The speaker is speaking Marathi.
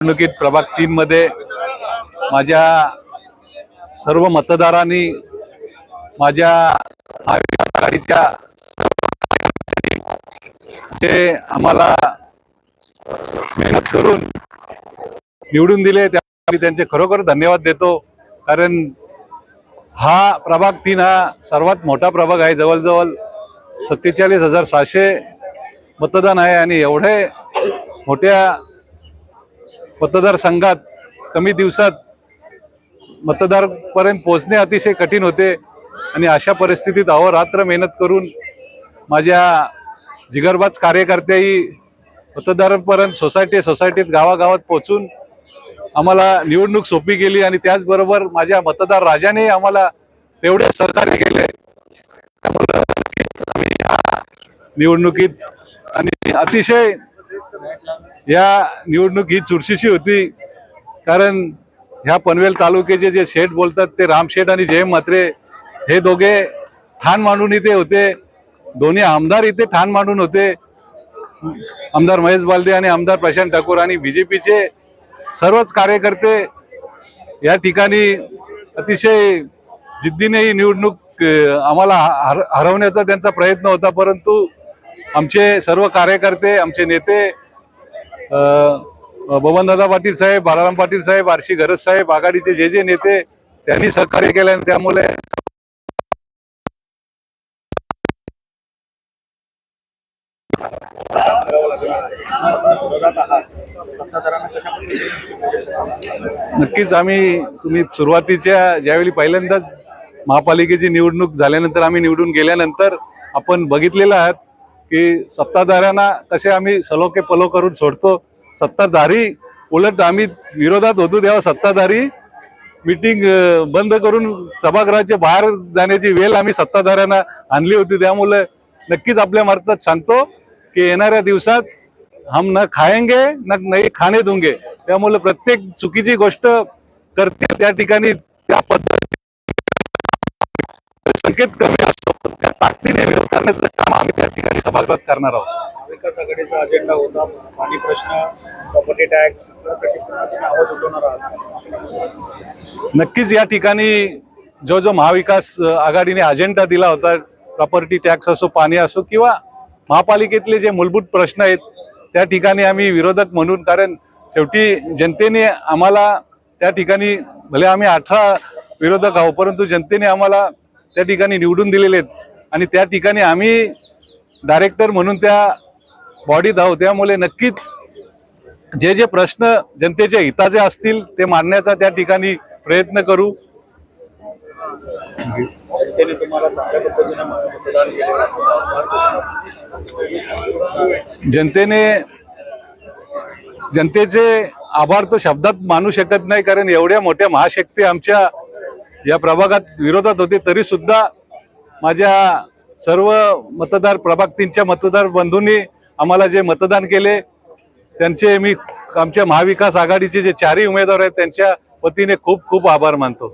निवडणुकीत प्रभाग तीन मध्ये माझ्या सर्व मतदारांनी माझ्या महाविकास आघाडीच्या जे आम्हाला मेहनत करून निवडून दिले त्या मी त्यांचे खरोखर धन्यवाद देतो. कारण हा प्रभाग तीन हा सर्वात मोठा प्रभाग आहे. जवळजवळ सत्तेचाळीस हजार सहाशे मतदान आहे आणि एवढे मोठ्या मतदारसंघात कमी दिवसात मतदारपर्यंत पोहोचणे अतिशय कठीण होते. आणि अशा परिस्थितीत अहोरात्र मेहनत करून माझ्या जिगरबाज कार्यकर्त्याही मतदारांपर्यंत सोसायटी सोसायटीत गावागावात पोचून आम्हाला निवडणूक सोपी केली आणि त्याचबरोबर माझ्या मतदार राजाने आम्हाला तेवढे सहकार्य केले. त्यामुळं निवडणुकीत आणि अतिशय या निवडणूक ही चुरशीची होती कारण ह्या पनवेल तालुक्याचे जे शेठ बोलतात ते रामशेठ आणि जयम म्हात्रे हे दोघे ठाण मांडून इथे होते. दोन्ही आमदार इथे ठाण मांडून होते. आमदार महेश बालदे आणि आमदार प्रशांत ठाकूर आणि बीजेपीचे सर्वच कार्यकर्ते या ठिकाणी अतिशय जिद्दीने ही निवडणूक आम्हाला हर हरवण्याचा त्यांचा प्रयत्न होता परंतु आमचे सर्व कार्यकर्ते आमचे नेते अं, बबनदादा पाटील साहेब बालाराम पाटील साहेब आरशी गरज साहेब आघाडीचे जे जे नेते त्यांनी सहकार्य केलं आणि त्यामुळे नक्कीच आम्ही तुम्ही सुरुवातीच्या ज्यावेळी पहिल्यांदाच महापालिकेची निवडणूक झाल्यानंतर आम्ही निवडून गेल्यानंतर आपण बघितलेलं आहात की सत्ताधाऱ्यांना कसे आम्ही सलोके पलो करून सोडतो? सत्ताधारी उलट आम्ही विरोधात होतो तेव्हा सत्ताधारी मीटिंग बंद करून सभागृहाच्या बाहेर जाण्याची वेळ आम्ही सत्ताधाऱ्यांना आणली होती. त्यामुळे नक्कीच आपल्या मार्फत सांगतो की येणाऱ्या दिवसात हम न खायंगे न नाही खाणे दुंगे त्यामुळे प्रत्येक चुकीची गोष्ट करते त्या ठिकाणी त्या पद्धती संकेत कमी त्या ताकदीने काम आम्ही त्या ठिकाणी सभागृहात करणार आहोत. विकास आघाडीचा अजेंडा होता पाणी प्रश्न प्रॉपर्टी टॅक्स यासाठी आवाज उठवणार आहात. नक्कीच या ठिकाणी जो जो महाविकास आघाडीने अजेंडा दिला होता प्रॉपर्टी टॅक्स असो पाणी असो किंवा महापालिकेतले जे मूलभूत प्रश्न आहेत त्या ठिकाणी आम्ही विरोधक म्हणून कारण शेवटी जनतेने आम्हाला त्या ठिकाणी भले आम्ही अठरा विरोधक आहोत परंतु जनतेने आम्हाला त्या ठिकाणी निवडून दिलेले आहेत. आणि त्या ठिकाणी आम्ही डायरेक्टर म्हणून त्या बॉडीत आहोत. त्यामुळे नक्कीच जे जे प्रश्न जनतेच्या हिताचे असतील ते मांडण्याचा त्या ठिकाणी प्रयत्न करू. जनतेने जनतेचे आभार तर शब्दात मानू शकत नाही कारण एवढ्या मोठ्या महाशक्ती आमच्या या प्रभागात विरोधात होते तरी सुद्धा माझ्या सर्व मतदार प्रभाग तीनच्या मतदार बंधूंनी आम्हाला जे मतदान केले त्यांचे मी आमच्या महाविकास आघाडीचे जे चारही उमेदवार आहेत त्यांच्या वतीने खूप खूप आभार मानतो.